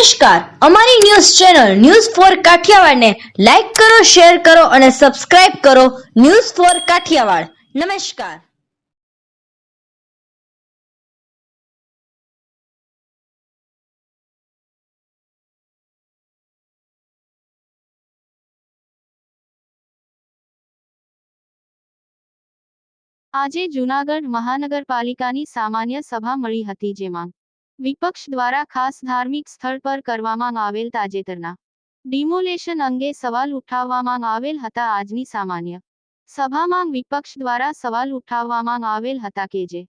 નમસ્કાર. અમારી news channel news four કાઠિયાવાડને લાઈક કરો, શેર કરો અને સબસ્ક્રાઇબ કરો ન્યૂઝ ફોર કાઠિયાવાડ. નમસ્કાર. આજે જૂનાગઢ મહાનગરપાલિકાની સામાન્ય સભા મળી હતી જેમાં વિપક્ષ દ્વારા ખાસ ધાર્મિક સ્થળ પર કરવામાં આવેલ તાજેતરના ડિમોલેશન અંગે સવાલ ઉઠાવવામાં આવેલ હતા આજની સામાન્ય સભામાં વિપક્ષ દ્વારા સવાલ ઉઠાવવામાં આવેલ હતા કે જે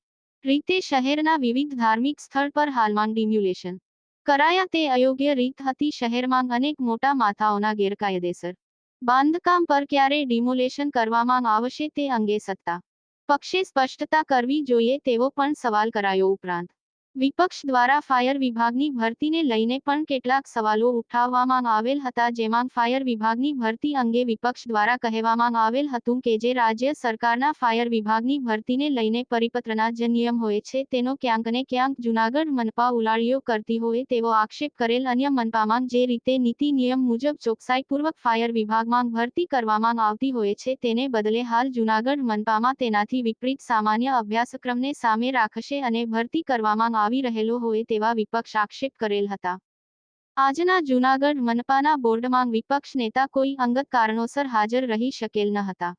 રીતે શહેરના વિવિધ ધાર્મિક સ્થળ પર હાલમાં ડિમ્યુલેશન કરાયા તે અયોગ્ય રીત હતી શહેરમાં અનેક મોટા માથાઓના ગેરકાયદેસર બાંધકામ પર ક્યારે ડિમોલેશન કરવામાં આવશે તે અંગે સત્તા પક્ષે સ્પષ્ટતા કરવી જોઈએ તેવો પણ સવાલ કરાયો ઉપરાંત વિપક્ષ દ્વારા ફાયર વિભાગની ભરતીને લઈને પણ કેટલાક સવાલો ઉઠાવવામાં આવેલ હતા, જેમાં ફાયર વિભાગની ભરતી અંગે વિપક્ષ દ્વારા કહેવામાં આવેલ હતું કે જે રાજ્ય સરકારના ફાયર વિભાગની ભરતીને લઈને પરિપત્રના જે નિયમ હોય છે, તેનો ક્યાંક ને ક્યાંક જૂનાગઢ મનપા ઉલાળીઓ કરતી હોય તેવો આક્ષેપ કરેલ અન્ય મનપામાં જે રીતે નીતિ નિયમ મુજબ ચોકસાઈપૂર્વક ફાયર વિભાગમાં ભરતી કરવામાં આવતી હોય છે, તેને બદલે હાલ જૂનાગઢ મનપામાં તેનાથી વિપરીત સામાન્ય અભ્યાસક્રમને સામે રાખશે અને ભરતી કરવામાં આવી રહેલો હોય તેવા વિપક્ષ આક્ષેપ કરેલ હતા. આજના જૂનાગઢ મનપાના બોર્ડમાં વિપક્ષ નેતા કોઈ અંગત કારણોસર હાજર રહી શકેલ ન હતા.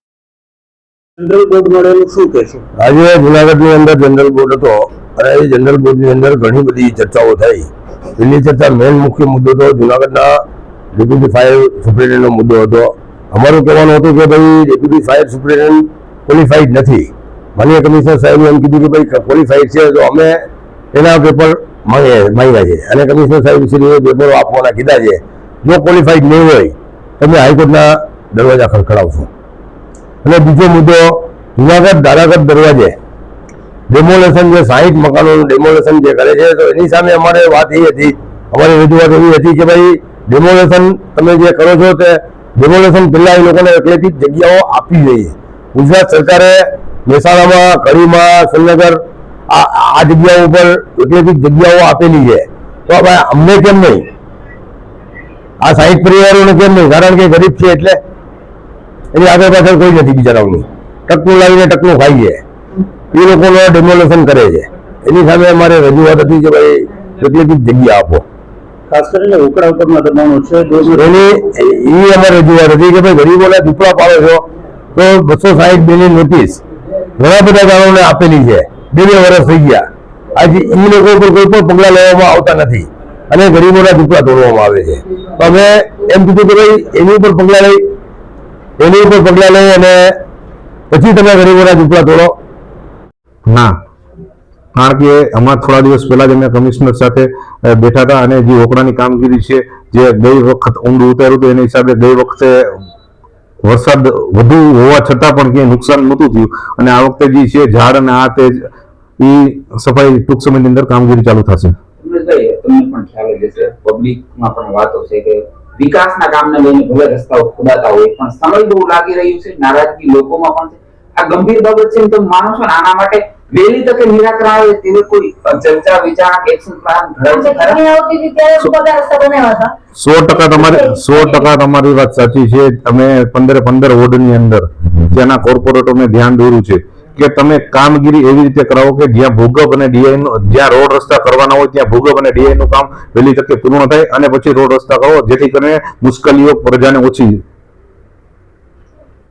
આજે જુનાગઢની અંદર જનરલ બોર્ડ હતો અને એ જનરલ બોર્ડની અંદર ઘણી બધી ચર્ચાઓ થઈ. પહેલી ચર્ચા મેઇન મુખ્ય મુદ્દો તો જુનાગઢના ડેપ્યુટી ફાયર સુપ્રિન્ટેન્ડન્ટનો મુદ્દો હતો. અમારું કહેવાનું હતું કે ભાઈ ડેપ્યુટી ફાયર સુપ્રિન્ટેન્ડન્ટ ક્વોલિફાઈડ નથી. માનીય કમિશનર સાહેબે એમ કીધું કે ભાઈ ક્વોલિફાઈડ છે તો અમે એના પેપર માંગે માંગ્યા છે. અને કમિશનર સાહેબ શ્રીએ પેપરો આપવાના કીધા છે. જો ક્વોલિફાઈડ નહીં હોય, તમે હાઈકોર્ટના દરવાજા ખડખડાવશો અને બીજો મુદ્દો, જુનાગઢ દારાગઢ દરવાજે ડેમોલેશન જે સાહીઠ મકાનોનું ડેમોલેશન જે કરે છે, તો એની સામે અમારે વાત એ હતી, અમારી રજૂઆત એવી હતી કે ભાઈ ડેમોલેશન તમે જે કરો છો તે ડેમોલેશન પહેલાં એ લોકોને એટલેથી જગ્યાઓ આપવી જોઈએ. ગુજરાત સરકારે મહેસાણામાં, કડીમાં, શ્રીનગર આ જગ્યાઓ ઉપર એટલેથી જગ્યાઓ આપેલી છે. તો ભાઈ અમને કેમ નહીં? આ સાહીઠ પરિવારોને કેમ નહીં? કારણ કે ગરીબ છે એટલે એની આગળ પાછળ કોઈ નથી બિચારાઓની ટકનું લાવીને ટકનું ખાઈ છે. એ લોકોનો ડેમોલેશન કરે છે. એની સામે અમારે રજૂઆત હતી કે ભાઈ એટલી જગ્યા આપો. ખાસ કરીને ઉકળા ઉપરના દબાણો છે એની એ અમારે રજૂઆત હતી કે ભાઈ ગરીબોને ઝૂંપડા પાડો છો તો બસો સાહીઠ બેની નોટિસ ઘણા બધા ગામોને આપેલી છે. બે વર્ષ થઈ ગયા. આજે એ લોકો પર કોઈ પણ પગલાં લેવામાં આવતા નથી. અને ગરીબોના ઝૂંપડા તોડવામાં આવે છે. તો અમે એમ કીધું કે ભાઈ, એની ઉપર પગલાં લઈ, એની ઉપર પગલાં લઈ અને પછી તમે ગરીબોના ઝૂંપડા તોડો. ના. કારણ કે હમણાં થોડા દિવસ પહેલા જ અમે કમિશનર સાથે બેઠા હતા અને જે ઓકડાની કામગીરી છે, જે ગઈ વખત ઊંડું ઉતાર્યું હતું, એના હિસાબે ગઈ વખતે વરસાદ વધુ હોવા છતાં પણ ક્યાંય નુકસાન નહોતું થયું. અને આ વખતે જે છે, ઝાડ અને આ તે એ સફાઈ ટૂંક સમયની અંદર કામગીરી ચાલુ થશે. તમને પણ ખ્યાલ જ હશે પબ્લિકમાં પણ વાતો છે કે વિકાસના કામને લઈને ભલે રસ્તાઓ ખોદાતા હોય પણ સમય બહુ લાગી રહ્યું છે નારાજગી લોકોમાં પણ આ ગંભીર બાબત છે એમ માનો છો આના માટે વહેલી તકે નિરાકરણ આવે તેવી કોઈ ચર્ચા વિચાર એક્શન પ્લાન સો ટકા તમારી સો ટકા તમારી વાત સાચી છે. અમે પંદરે પંદર વોર્ડની અંદર ત્યાંના કોર્પોરેટરોને ધ્યાન દોર્યું છે કે તમે કામગીરી એવી રીતે કરાવો કે જ્યાં ભૂગર્ભ અને ડીઆઈ નું, જ્યાં રોડ રસ્તા કરવાના હોય ત્યાં ભૂગર્ભ અને ડીઆઈ નું કામ વહેલી તકે પૂર્ણ થાય અને પછી રોડ રસ્તા કરો, જેથી કરીને મુશ્કેલીઓ પ્રજાને ઓછી